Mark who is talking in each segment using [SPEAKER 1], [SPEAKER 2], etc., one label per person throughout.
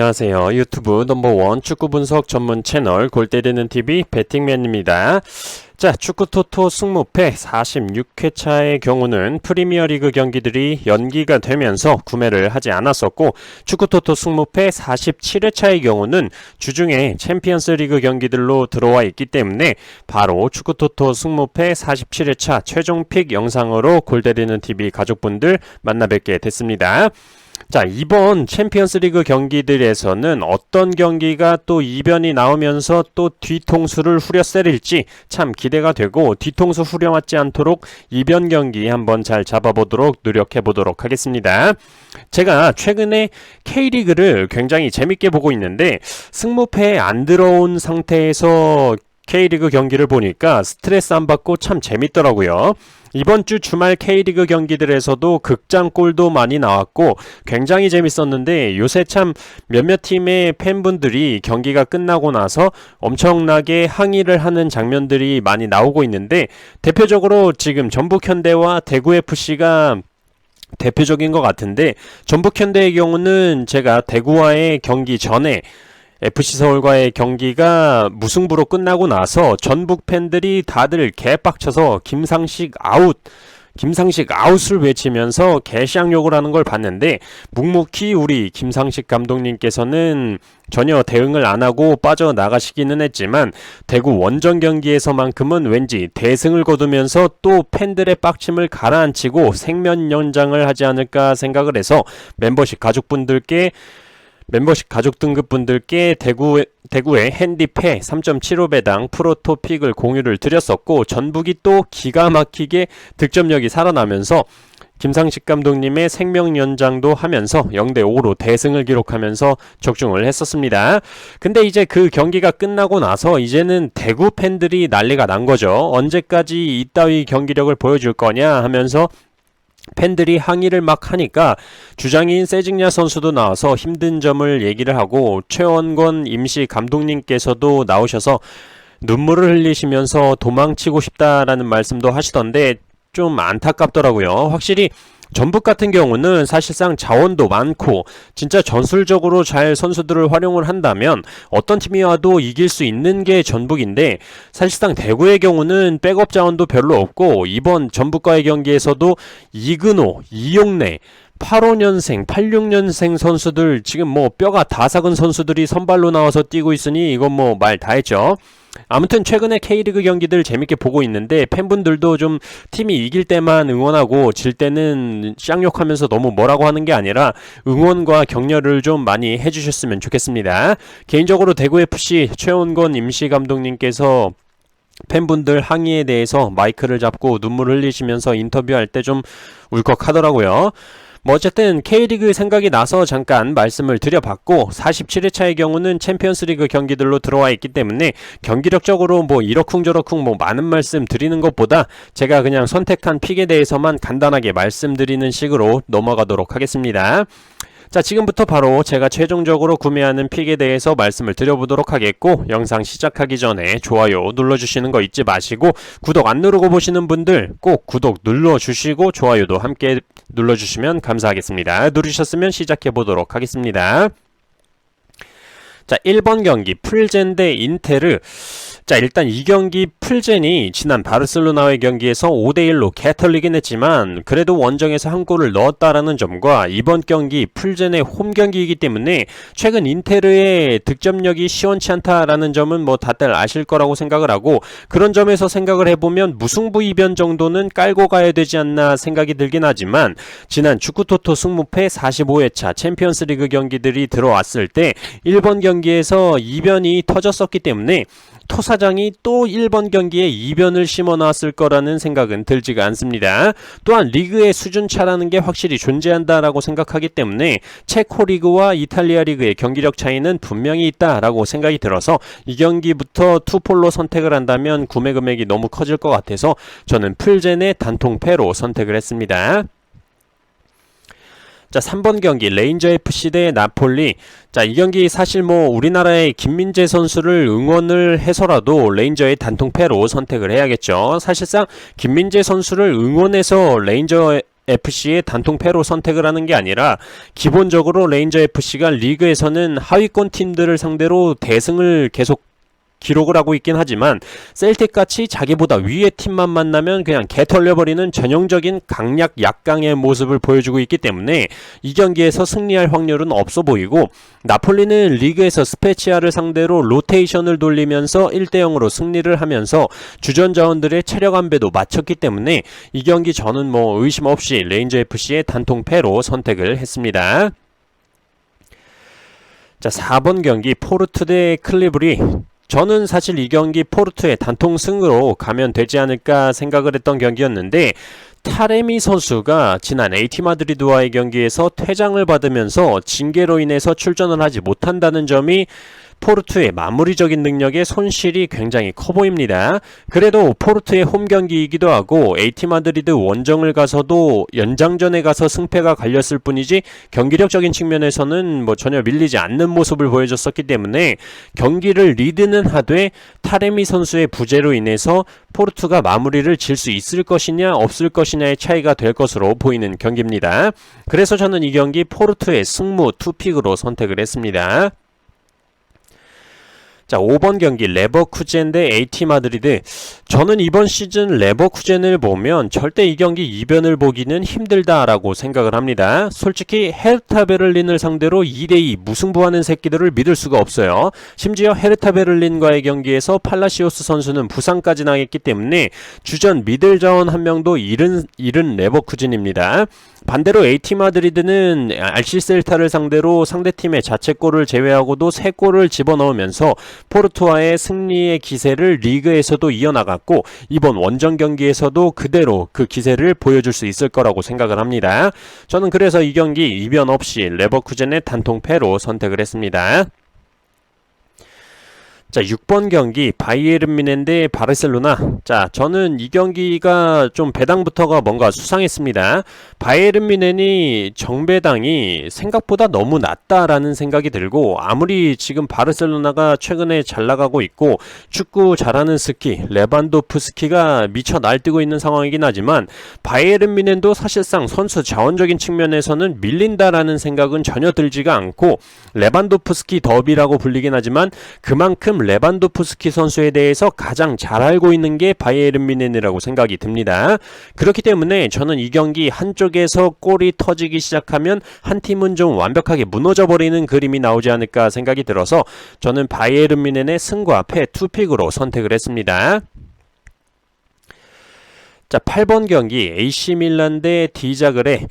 [SPEAKER 1] 안녕하세요. 유튜브 넘버원 축구 분석 전문 채널 골 때리는 TV 배팅맨입니다. 자, 축구 토토 승무패 46회차의 경우는 프리미어리그 경기들이 연기가 되면서 구매를 하지 않았었고 축구 토토 승무패 47회차의 경우는 주중에 챔피언스 리그 경기들로 들어와 있기 때문에 바로 축구 토토 승무패 47회차 최종 픽 영상으로 골 때리는 TV 가족분들 만나 뵙게 됐습니다. 자, 이번 챔피언스 리그 경기들에서는 어떤 경기가 또 이변이 나오면서 또 뒤통수를 후려 때릴지 참 기대가 되고 뒤통수 후려 맞지 않도록 이변 경기 한번 잘 잡아보도록 노력해 보도록 하겠습니다. 제가 최근에 K리그를 굉장히 재밌게 보고 있는데 승무패에 안 들어온 상태에서 K리그 경기를 보니까 스트레스 안 받고 참 재밌더라고요. 이번 주 주말 K리그 경기들에서도 극장골도 많이 나왔고 굉장히 재밌었는데 요새 참 몇몇 팀의 팬분들이 경기가 끝나고 나서 엄청나게 항의를 하는 장면들이 많이 나오고 있는데 대표적으로 지금 전북현대와 대구FC가 대표적인 것 같은데 전북현대의 경우는 제가 대구와의 경기 전에 FC 서울과의 경기가 무승부로 끝나고 나서 전북 팬들이 다들 개빡쳐서 김상식 아웃 김상식 아웃을 외치면서 개샹욕을 하는 걸 봤는데 묵묵히 우리 김상식 감독님께서는 전혀 대응을 안 하고 빠져나가시기는 했지만 대구 원정 경기에서만큼은 왠지 대승을 거두면서 또 팬들의 빡침을 가라앉히고 생면 연장을 하지 않을까 생각을 해서 멤버십 가족분들께 멤버십 가족 등급 분들께 대구, 대구의 핸디패 3.75배당 프로토픽을 공유를 드렸었고 전북이 또 기가 막히게 득점력이 살아나면서 김상식 감독님의 생명 연장도 하면서 0대 5로 대승을 기록하면서 적중을 했었습니다. 근데 이제 그 경기가 끝나고 나서 이제는 대구 팬들이 난리가 난 거죠. 언제까지 이따위 경기력을 보여줄 거냐 하면서 팬들이 항의를 막 하니까 주장인 세징야 선수도 나와서 힘든 점을 얘기를 하고 최원권 임시 감독님께서도 나오셔서 눈물을 흘리시면서 도망치고 싶다라는 말씀도 하시던데 좀 안타깝더라고요. 확실히 전북 같은 경우는 사실상 자원도 많고 진짜 전술적으로 잘 선수들을 활용을 한다면 어떤 팀이 와도 이길 수 있는 게 전북인데 사실상 대구의 경우는 백업 자원도 별로 없고 이번 전북과의 경기에서도 이근호, 이용래 85년생, 86년생 선수들 지금 뭐 뼈가 다 삭은 선수들이 선발로 나와서 뛰고 있으니 이건 뭐 말 다 했죠. 아무튼 최근에 K리그 경기들 재밌게 보고 있는데 팬분들도 좀 팀이 이길 때만 응원하고 질 때는 쌍욕하면서 너무 뭐라고 하는 게 아니라 응원과 격려를 좀 많이 해주셨으면 좋겠습니다. 개인적으로 대구FC 최원건 임시 감독님께서 팬분들 항의에 대해서 마이크를 잡고 눈물 흘리시면서 인터뷰할 때 좀 울컥하더라고요. 뭐 어쨌든 K리그 생각이 나서 잠깐 말씀을 드려봤고 47회차의 경우는 챔피언스리그 경기들로 들어와 있기 때문에 경기력적으로 뭐 이러쿵저러쿵 뭐 많은 말씀 드리는 것보다 제가 그냥 선택한 픽에 대해서만 간단하게 말씀드리는 식으로 넘어가도록 하겠습니다. 자, 지금부터 바로 제가 최종적으로 구매하는 픽에 대해서 말씀을 드려보도록 하겠고, 영상 시작하기 전에 좋아요 눌러주시는 거 잊지 마시고, 구독 안 누르고 보시는 분들 꼭 구독 눌러주시고, 좋아요도 함께 눌러주시면 감사하겠습니다. 누르셨으면 시작해 보도록 하겠습니다. 자, 1번 경기 풀젠 대 인테르. 자, 일단 이 경기 풀젠이 지난 바르셀로나의 경기에서 5대1로 개털리긴 했지만 그래도 원정에서 한 골을 넣었다라는 점과 이번 경기 풀젠의 홈 경기이기 때문에 최근 인테르의 득점력이 시원치 않다라는 점은 뭐 다들 아실 거라고 생각을 하고 그런 점에서 생각을 해보면 무승부 이변 정도는 깔고 가야 되지 않나 생각이 들긴 하지만 지난 축구토토 승무패 45회차 챔피언스리그 경기들이 들어왔을 때 1번 경기에서 이변이 터졌었기 때문에 토 사장이 또 1번 경기에 이변을 심어 놨을 거라는 생각은 들지가 않습니다. 또한 리그의 수준 차라는 게 확실히 존재한다라고 생각하기 때문에 체코 리그와 이탈리아 리그의 경기력 차이는 분명히 있다라고 생각이 들어서 이 경기부터 투폴로 선택을 한다면 구매 금액이 너무 커질 것 같아서 저는 풀젠의 단통패로 선택을 했습니다. 자, 3번 경기 레인저 FC 대 나폴리. 자, 이 경기 사실 뭐 우리나라의 김민재 선수를 응원을 해서라도 레인저의 단통패로 선택을 해야겠죠. 사실상 김민재 선수를 응원해서 레인저 FC의 단통 패로 선택을 하는 게 아니라 기본적으로 레인저 FC가 리그에서는 하위권 팀들을 상대로 대승을 계속 기록을 하고 있긴 하지만 셀틱 같이 자기보다 위의 팀만 만나면 그냥 개 털려버리는 전형적인 강약 약강의 모습을 보여주고 있기 때문에 이 경기에서 승리할 확률은 없어 보이고 나폴리는 리그에서 스페치아를 상대로 로테이션을 돌리면서 1대 0으로 승리를 하면서 주전 자원들의 체력 안배도 맞췄기 때문에 이 경기 저는 뭐 의심 없이 레인저 FC의 단통 패로 선택을 했습니다. 자, 4번 경기 포르투 대 클리브리 저는 사실 이 경기 포르투의 단통 승으로 가면 되지 않을까 생각을 했던 경기였는데 타레미 선수가 지난 에이티 마드리드와의 경기에서 퇴장을 받으면서 징계로 인해서 출전을 하지 못한다는 점이 포르투의 마무리적인 능력의 손실이 굉장히 커 보입니다. 그래도 포르투의 홈 경기이기도 하고 에이티 마드리드 원정을 가서도 연장전에 가서 승패가 갈렸을 뿐이지 경기력적인 측면에서는 뭐 전혀 밀리지 않는 모습을 보여줬었기 때문에 경기를 리드는 하되 타레미 선수의 부재로 인해서 포르투가 마무리를 질 수 있을 것이냐 없을 것이냐의 차이가 될 것으로 보이는 경기입니다. 그래서 저는 이 경기 포르투의 승무 투픽으로 선택을 했습니다. 자, 5번 경기 레버쿠젠 대 AT 마드리드. 저는 이번 시즌 레버쿠젠을 보면 절대 이 경기 이변을 보기는 힘들다라고 생각을 합니다. 솔직히 헤르타 베를린을 상대로 2대 2 무승부하는 새끼들을 믿을 수가 없어요. 심지어 헤르타 베를린과의 경기에서 팔라시오스 선수는 부상까지 나겠기 때문에 주전 미들 자원 한 명도 잃은, 잃은 레버쿠젠입니다. 반대로 AT 마드리드는 알시 셀타를 상대로 상대팀의 자책골을 제외하고도 3골을 집어넣으면서 포르투와의 승리의 기세를 리그에서도 이어나갔고 이번 원정 경기에서도 그대로 그 기세를 보여줄 수 있을 거라고 생각을 합니다. 저는 그래서 이 경기 이변 없이 레버쿠젠의 단통패로 선택을 했습니다. 자, 6번 경기 바이에른 미넨 대 바르셀로나. 자, 저는 이 경기가 좀 배당부터가 뭔가 수상했습니다. 바이에른 미넨이 정배당이 생각보다 너무 낮다라는 생각이 들고 아무리 지금 바르셀로나가 최근에 잘 나가고 있고 축구 잘하는 스키 레반도프스키가 미쳐 날뛰고 있는 상황이긴 하지만 바이에른 미넨도 사실상 선수 자원적인 측면에서는 밀린다라는 생각은 전혀 들지가 않고 레반도프스키 더비라고 불리긴 하지만 그만큼 레반도프스키 선수에 대해서 가장 잘 알고 있는 게 바이에른 미넨이라고 생각이 듭니다. 그렇기 때문에 저는 이 경기 한쪽에서 골이 터지기 시작하면 한 팀은 좀 완벽하게 무너져 버리는 그림이 나오지 않을까 생각이 들어서 저는 바이에른 미넨의 승과 패 투픽으로 선택을 했습니다. 자, 8번 경기 AC 밀란 대 디자그레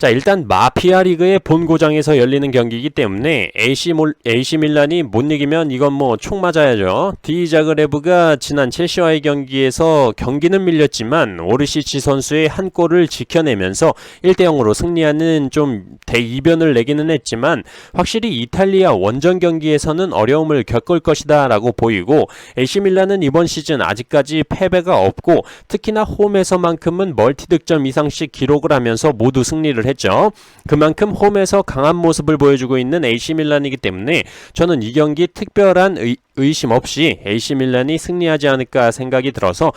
[SPEAKER 1] 자, 일단 마피아 리그의 본고장에서 열리는 경기이기 때문에 AC, 몰, AC 밀란이 못 이기면 이건 뭐 총 맞아야죠. 디 자그레브가 지난 첼시와의 경기에서 경기는 밀렸지만 오르시치 선수의 한 골을 지켜내면서 1대 0으로 승리하는 좀 대이변을 내기는 했지만 확실히 이탈리아 원정 경기에서는 어려움을 겪을 것이다 라고 보이고 AC 밀란은 이번 시즌 아직까지 패배가 없고 특히나 홈에서만큼은 멀티 득점 이상씩 기록을 하면서 모두 승리를 했죠. 그만큼 홈에서 강한 모습을 보여주고 있는 AC 밀란이기 때문에 저는 이 경기 특별한 의, 의심 없이 AC 밀란이 승리하지 않을까 생각이 들어서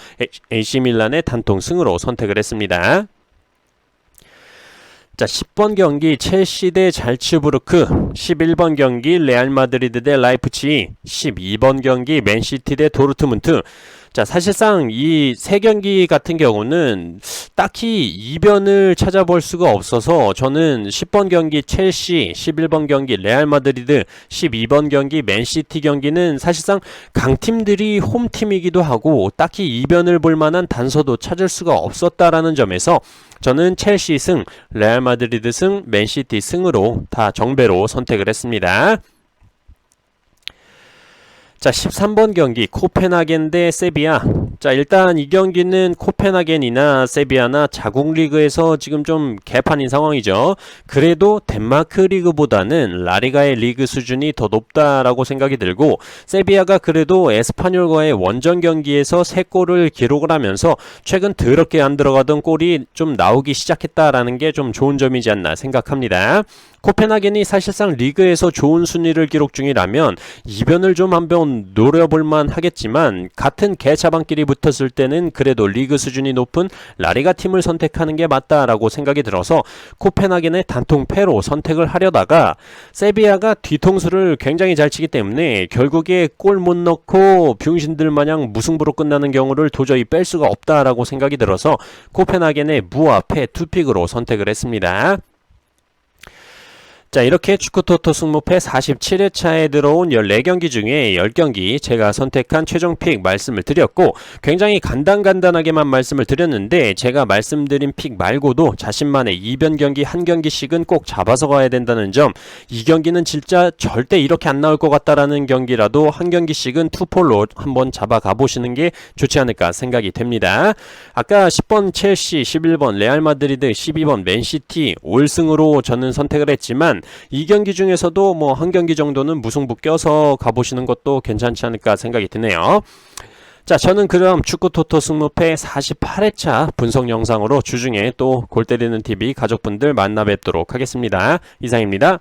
[SPEAKER 1] AC 밀란의 단통 승으로 선택을 했습니다. 자, 10번 경기 첼시 대 잘츠부르크, 11번 경기 레알 마드리드 대 라이프치히, 12번 경기 맨시티 대 도르트문트. 자, 사실상 이 세 경기 같은 경우는 딱히 이변을 찾아볼 수가 없어서 저는 10번 경기 첼시, 11번 경기 레알 마드리드, 12번 경기 맨시티 경기는 사실상 강팀들이 홈팀이기도 하고 딱히 이변을 볼 만한 단서도 찾을 수가 없었다라는 점에서 저는 첼시 승, 레알 마드리드 승, 맨시티 승으로 다 정배로 선택을 했습니다. 자, 13번 경기 코펜하겐 대 세비야. 자, 일단 이 경기는 코펜하겐이나 세비야나 자국 리그에서 지금 좀 개판인 상황이죠. 그래도 덴마크 리그보다는 라리가의 리그 수준이 더 높다라고 생각이 들고 세비야가 그래도 에스파뇰과의 원정 경기에서 3골을 기록을 하면서 최근 더럽게 안 들어가던 골이 좀 나오기 시작했다라는 게 좀 좋은 점이지 않나 생각합니다. 코펜하겐이 사실상 리그에서 좋은 순위를 기록 중이라면 이변을 좀 한번 노려볼만 하겠지만 같은 개차반끼리 붙었을 때는 그래도 리그 수준이 높은 라리가 팀을 선택하는 게 맞다라고 생각이 들어서 코펜하겐의 단통 패로 선택을 하려다가 세비야가 뒤통수를 굉장히 잘 치기 때문에 결국에 골 못 넣고 병신들 마냥 무승부로 끝나는 경우를 도저히 뺄 수가 없다라고 생각이 들어서 코펜하겐의 무와 패 투픽으로 선택을 했습니다. 자, 이렇게 축구토토 승무패 47회차에 들어온 14경기 중에 10경기 제가 선택한 최종 픽 말씀을 드렸고 굉장히 간단간단하게만 말씀을 드렸는데 제가 말씀드린 픽 말고도 자신만의 이변 경기 한 경기씩은 꼭 잡아서 가야 된다는 점 이 경기는 진짜 절대 이렇게 안 나올 것 같다라는 경기라도 한 경기씩은 투폴로 한번 잡아가 보시는 게 좋지 않을까 생각이 됩니다. 아까 10번 첼시, 11번 레알 마드리드, 12번 맨시티 5승으로 저는 선택을 했지만 이 경기 중에서도 뭐 한 경기 정도는 무승부 껴서 가보시는 것도 괜찮지 않을까 생각이 드네요. 자, 저는 그럼 축구 토토 승무패 48회차 분석 영상으로 주중에 또 골 때리는 TV 가족분들 만나 뵙도록 하겠습니다. 이상입니다.